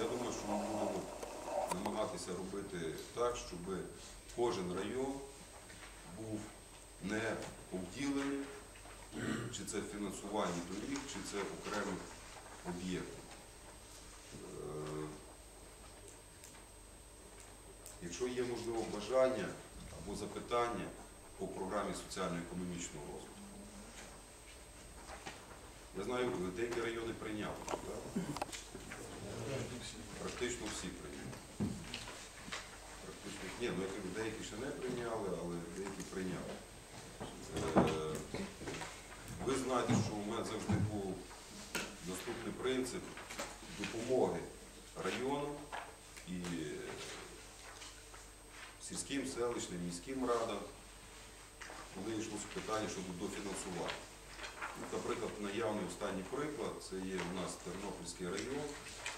Я думаю, що ми будемо намагатися робити так, щоб кожен район був не обділений, чи це фінансування доріг, чи це окремих об'єктів. Е, Якщо є, можливо, бажання або запитання по програмі соціально-економічного розвитку. Я знаю, деякі райони прийняли, так? Практично всі прийняли. Практично, ні, ну деякі ще не прийняли, але деякі прийняли. Е, Ви знаєте, що у мене завжди був наступний принцип допомоги району і сільським, селищним, міським радам, коли йшлося питання щодо дофінансування. Ну, Наприклад, наявний останній приклад це є у нас Тернопільський район,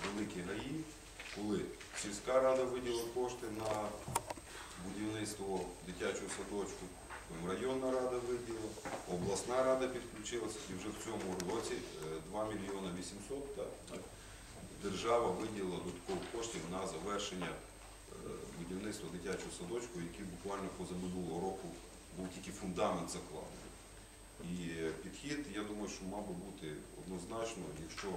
Великі ГАІ, коли сільська рада виділила кошти на будівництво дитячого садочку, районна рада виділила, обласна рада підключилася і вже в цьому році е, 2 мільйони 800 так, так, держава виділила додаткових коштів на завершення е, будівництва дитячого садочку, який буквально позаминулого року був тільки фундамент закладений. І е, підхід, я думаю, що мав би бути однозначно, якщо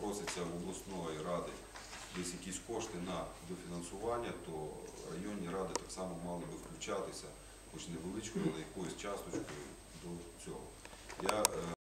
проситься в обласної ради десь якісь кошти на дофінансування, то районні ради так само мали би включатися, хоч невеличкою, але якоюсь часточкою до цього. Я е,